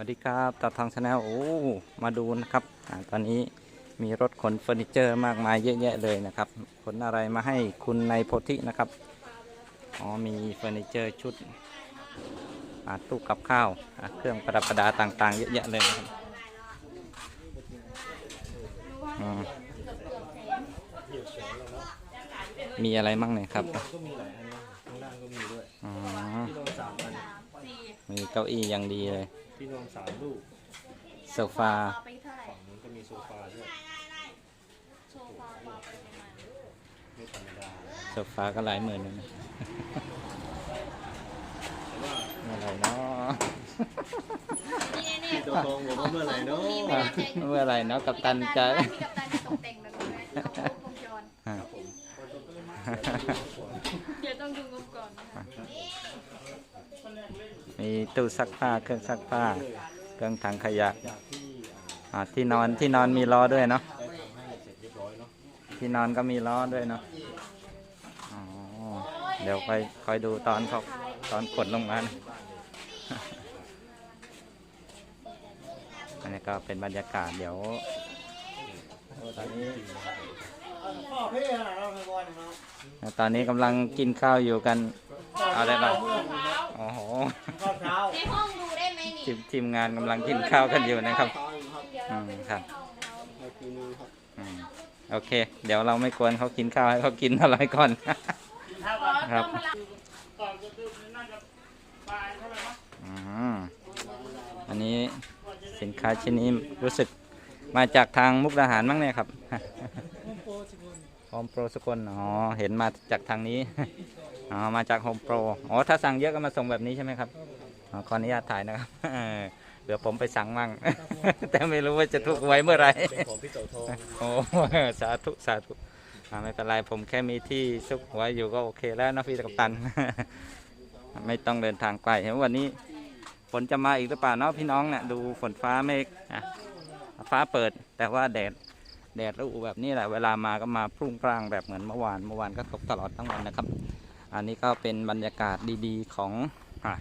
วัสดีครับตาทองชาแนลโอ้มาดูนะครับอาตอนนี้มีรถขนเฟอร์นิเจอร์มากมายเยอะแยะเลยนะครับขนอะไรมาให้คุณในโพธินะครับอ๋อมีเฟอร์นิเจอร์ชุดอ่าตู้กับข้าวอ่าเครื่องประดับประดาต่างๆ เยอะแยะเลยนะครับอืมมีอะไรมั่งเนี่ยครับก็มีหลายอันนะข้างล่างก็มีด้วยอ๋อที่นอนสา มอันมีเก้าอี้อย่างดีเลย ที่นอนสามลูกโซฟาไปเท่าไหร่ฝั่งนู้นก็มีโซฟาด้วย โซฟาปาไปประมาณไม่ธรรมดาโซฟาก็หลายหมื่นเลยนะแต่ว่าเมื่อไหร่เนาะ นี่เนี่พี่ยตัวทองบอกว่าเมื่อไหร่เนาะเมื่อไหร่เนาะกับตันใจพี่กับตันจะตกแต่งแบบนี้ไหมของวงจรครับผมเดี๋ยวต้องดูงบก่อนนะคะ มีตู้ซักผ้าเครื่องซักผ้า เครื่องถังขยะที่อ่าที่นอนที่นอนมีล้อด้วยเนาะที่นอนก็มีล้อด้วยเนาะอ๋อเดี๋ยวคอยคอยดูตอนเขาตอนกดลงมานะอันนี้ก็เป็นบรรยากาศเดี๋ยวตอนนี้ตอนนี้กำลังกินข้าวอยู่กัน เอาได้ปะโอ้โหข้าวเช้าในห้องดูได้ไหมนี่ทีมทีมงานกำลังกินข้าวกันอยู่นะครับตอนครับเดี๋ยวเราไปดูในห้องเราในปีนี้ครับอืมโอเค เดี๋ยวเราไม่ควรเขากินข้าวให้เขากินอะไรก่อนครับอืมอันนี้สินค้าชิ้นนี้รู้สึกมาจากทางมุกดาหารมั้งเนี่ยครับ โฮมโปรสกลอ๋อเห็นมาจากทางนี้อ๋อมาจากโฮมโปรอ๋อถ้าสั่งเยอะก็มาส่งแบบนี้ใช่ไหมครับอ๋อขออนุญาตถ่ายนะครับเดี๋ยวผมไปสั่งมั่ง แต่ไม่รู้ว่าจะถูกไว้เมื่อไหร่เป็นของพี่เต่าทองโอ้สาธุสาธุไม่เป็นไรผมแค่มีที่ซุกหัวอยู่ก็โอเคแล้วนะพี่กัปตัน ไม่ต้องเดินทางไกลเห็นว่าวันนี้ฝนจะมาอีกหรือเปล่าเนาะพี่น้องเนี่ยดูฝนฟ้าเมฆฟ้าเปิดแต่ว่าแดด แดดระอุแบบนี้แหละเวลามาก็มาพรุ่งพร่างแบบเหมือนเมื่อวานเมื่อวานก็ตกตลอดทั้งวันนะครับ อันนี้ก็เป็นบรรยากาศดีๆของอะ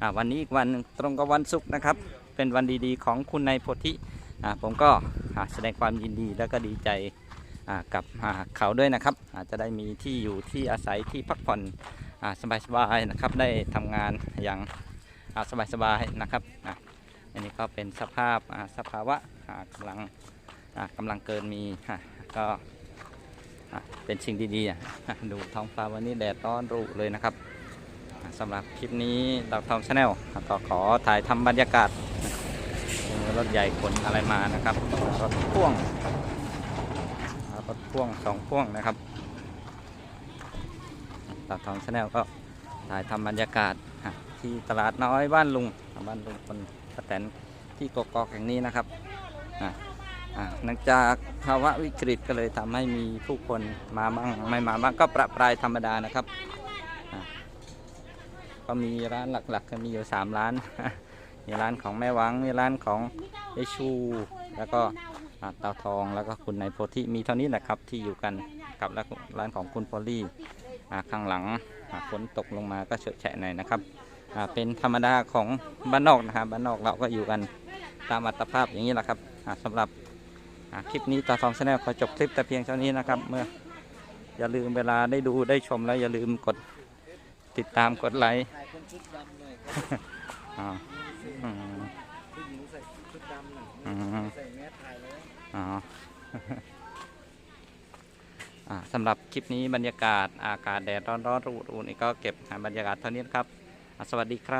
อะวันนี้อีกวันตรงกับวันศุกร์นะครับ เป็นวันดีๆของคุณนายโพธิอะผมก็อะแสดงความยินดีแล้วก็ดีใจอะกับอะเขาด้วยนะครับอาจจะได้มีที่อยู่ที่อาศัยที่พักผ่อนอะสบายๆนะครับ ได้ทำงานอย่างอะสบายๆนะครับอะอันนี้ก็เป็นสภาพอะสภาวะอะกำลัง กำลังเกินมีก็เป็นสิ่งดีๆอะดูท้องฟ้าวันนี้แดดร้อนรุ่เลยนะครับสำหรับคลิปนี้ดาวทองชาแนลก็ขอถ่ายทำบรรยากาศรถใหญ่ขนอะไรมานะครับรถพ่วงรถพ่วงสองพ่วงนะครับตาทองชาแนลก็ถ่ายทำบรรยากาศที่ตลาดน้อยบ้านลุงบ้านลุงคนป้าแตนที่กกอกแห่งนี้นะครับ อะอะเนื่องจากภาวะวิกฤตก็เลยทำให้มีผู้คนมาบ้างไม่มาบ้างก็ประปรายธรรมดานะครับ ก็มีร้านหลักๆ ก็มีอยู่สามร้าน มีร้านของแม่วัง มีร้านของยายชู แล้วก็เตาทองแล้วก็คุณนายโพธิมีเท่านี้แหละครับที่อยู่กันกับร้านของคุณพอลลี่ข้างหลังฝนตกลงมาก็เฉอะแฉะหน่อยนะครับเป็นธรรมดาของบ้านนอกนะครับบ้านนอกเราก็อยู่กันตามอัตภาพอย่างนี้แหละครับอ่าสำหรับ คลิปนี้ตาทองชาแนลขอจบคลิปแต่เพียงเท่านี้นะครับ เมื่ออย่าลืมเวลาได้ดูได้ชมแล้ว อย่าลืมกดติดตามกดไลค์สำหรับคลิปนี้บรรยากาศอากาศแดดร้อนๆรูดๆนี่ก็เก็บบรรยากาศเท่านี้ครับ สวัสดีครับ